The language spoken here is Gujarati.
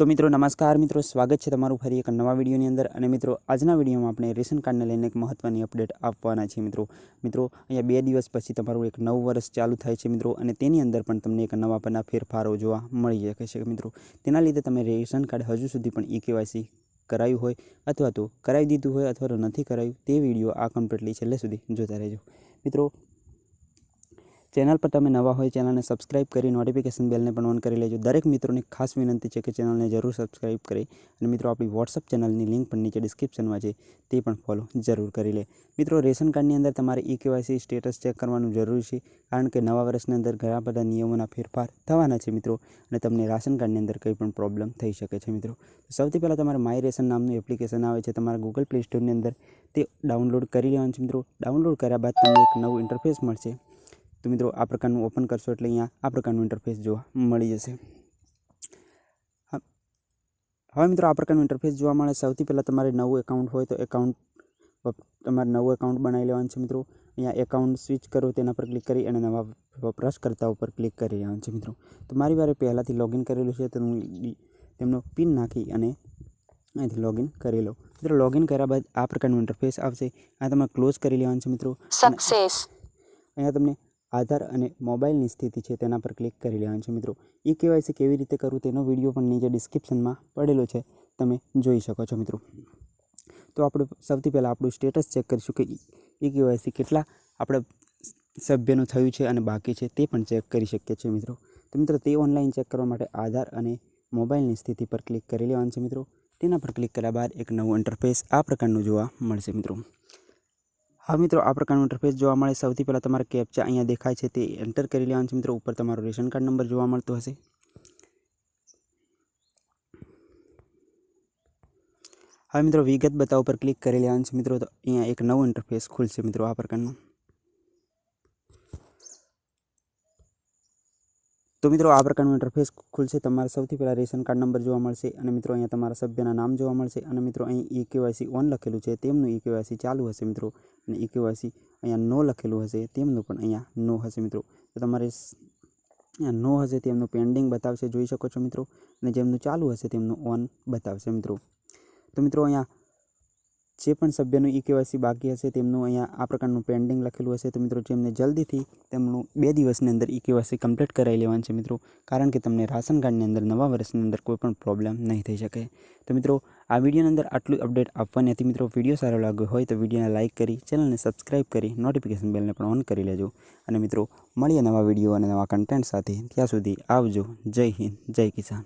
તો મિત્રો નમસ્કાર, મિત્રો સ્વાગત છે તમારું ફરી એક નવા વિડીયોની અંદર. અને મિત્રો, આજના વિડીયોમાં આપણે રેશન કાર્ડને લઈને એક મહત્ત્વની અપડેટ આપવાના છીએ મિત્રો. મિત્રો, અહીંયા બે દિવસ પછી તમારું એક નવું વર્ષ ચાલુ થાય છે મિત્રો. અને તેની અંદર પણ તમને એક નવા પરના ફેરફારો જોવા મળી શકે છે મિત્રો. તેના લીધે તમે રેશન કાર્ડ હજુ સુધી પણ ઈ કેવાયસી કરાયું હોય અથવા તો કરાવી દીધું હોય અથવા તો નથી કરાયું તે વીડિયો આ કમ્પ્લીટલી છેલ્લે સુધી જોતા રહેજો. મિત્રો ચેનલ પર તમે નવા હોય ચેનલને સબસ્ક્રાઇબ કરી નોટિફિકેશન બેલને પણ ઓન કરી લેજો. દરેક મિત્રોને ખાસ વિનંતી છે કે ચેનલને જરૂર સબસ્ક્રાઇબ કરી અને મિત્રો આપણી વોટ્સઅપ ચેનલની લિંક પણ નીચે ડિસ્ક્રિપ્શનમાં છે, તે પણ ફોલો જરૂર કરી લે. મિત્રો, રેશન કાર્ડની અંદર તમારે ઈ કેવાયસી સ્ટેટસ ચેક કરવાનું જરૂરી છે, કારણ કે નવા વર્ષની અંદર ઘણા બધા નિયમોના ફેરફાર થવાના છે મિત્રો અને તમને રાશન કાર્ડની અંદર કંઈ પણ પ્રોબ્લેમ થઈ શકે છે મિત્રો. સૌથી પહેલાં તમારે માય રેશન નામનું એપ્લિકેશન આવે છે, તમારા ગૂગલ પ્લે સ્ટોરની અંદર તે ડાઉનલોડ કરી લેવાનું છે મિત્રો. ડાઉનલોડ કર્યા બાદ તમને એક નવું ઇન્ટરફેસ મળશે. તો મિત્રો આ પ્રકારનું ઓપન કરશો એટલે અહીંયા આ પ્રકારનું ઇન્ટરફેસ જોવા મળી જશે. હવે મિત્રો આ પ્રકારનું ઇન્ટરફેસ જોવા મળે. સૌથી પહેલાં તમારે નવું એકાઉન્ટ હોય તો એકાઉન્ટ તમારે નવું એકાઉન્ટ બનાવી લેવાનું છે મિત્રો. અહીંયા એકાઉન્ટ સ્વિચ કરો તેના પર ક્લિક કરી અને નવા વપરાશકર્તા ઉપર ક્લિક કરી લેવાનું છે મિત્રો. તો મારી વારે પહેલાંથી લોગિન કરેલું છે તો હું તેમનો પિન નાખી અને અહીંથી લોગિન કરી લો મિત્રો લોગિન કર્યા બાદ આ પ્રકારનું ઇન્ટરફેસ આવશે. આ તમારે ક્લોઝ કરી લેવાનું છે મિત્રો. અહીંયા તમને આધાર અને મોબાઈલની સ્થિતિ છે તેના પર ક્લિક કરી લેવાનું છે મિત્રો. ઈ કેવાયસી કેવી રીતે કરવું તેનો વીડિયો પણ નીચે ડિસ્ક્રિપ્શનમાં પડેલો છે. તમે જોઈ શકો છો મિત્રો. તો આપણે સૌથી પહેલાં આપણું સ્ટેટસ ચેક કરીશું કે ઈ કેવાયસી કેટલા આપણે સભ્યનું થયું છે અને બાકી છે તે પણ ચેક કરી શકીએ છીએ મિત્રો. તો મિત્રો તે ઓનલાઈન ચેક કરવા માટે આધાર અને મોબાઈલની સ્થિતિ પર ક્લિક કરી લેવાનું છે મિત્રો. તેના પર ક્લિક કર્યા બાદ એક નવું ઇન્ટરફેસ આ પ્રકારનું જોવા મળશે મિત્રો. હા મિત્રો, આ પ્રકારનું ઇન્ટરફેસ જોવા મળે. સૌથી પહેલાં તમારે કેપ્ચા અહીંયા દેખાય છે તે એન્ટર કરી લેવાનું છે મિત્રો. ઉપર તમારો રેશન કાર્ડ નંબર જોવા મળતો હશે. હવે મિત્રો, વિગત બતાવ પર ક્લિક કરી લેવાનું છે મિત્રો. તો અહીંયા એક નવું ઇન્ટરફેસ ખુલશે મિત્રો આ પ્રકારનું. તો મિત્રો, આ પ્રકારનું ઇન્ટરફેસ ખુલશે. તમારે સૌથી પહેલાં રેશન કાર્ડ નંબર જોવા મળશે અને મિત્રો, અહીંયા તમારા સભ્યના નામ જોવા મળશે અને મિત્રો, અહીં ઈ કેવાયસી ઓન લખેલું છે. તેમનું ઈ કેવાયસી ચાલુ હશે મિત્રો અને ઈ કેવાયસી અહીંયા નો લખેલું હશે. તેમનું પણ અહીંયા નો હશે મિત્રો. તો તમારે નો હશે તેમનું પેન્ડિંગ બતાવશે. જોઈ શકો છો મિત્રો. અને જેમનું ચાલુ હશે તેમનું ઓન બતાવશે મિત્રો. તો મિત્રો, અહીંયા જે પણ સભ્યનું ઈ કેવાયસી બાકી હશે તેમનું અહીંયા આ પ્રકારનું પેન્ડિંગ લખેલું હશે તો મિત્રો જેમને જલ્દીથી તેમનું બે દિવસની અંદર ઈ કેવાયસી કમ્પ્લીટ કરાવી લેવાનું છે મિત્રો. કારણ કે તમને રાશન કાર્ડની અંદર નવા વર્ષની અંદર કોઈ પણ પ્રોબ્લેમ નહીં થઈ શકે. તો મિત્રો, આ વિડીયોની અંદર આટલું અપડેટ આપવાની હતી. મિત્રો, વીડિયો સારો લાગ્યો હોય તો વિડીયોને લાઇક કરી ચેનલને સબસ્ક્રાઇબ કરી નોટિફિકેશન બેલને પણ ઓન કરી લેજો. અને મિત્રો, મળીએ નવા વીડિયો અને નવા કન્ટેન્ટ સાથે. ત્યાં સુધી આવજો. જય હિન્દ, જય કિસાન.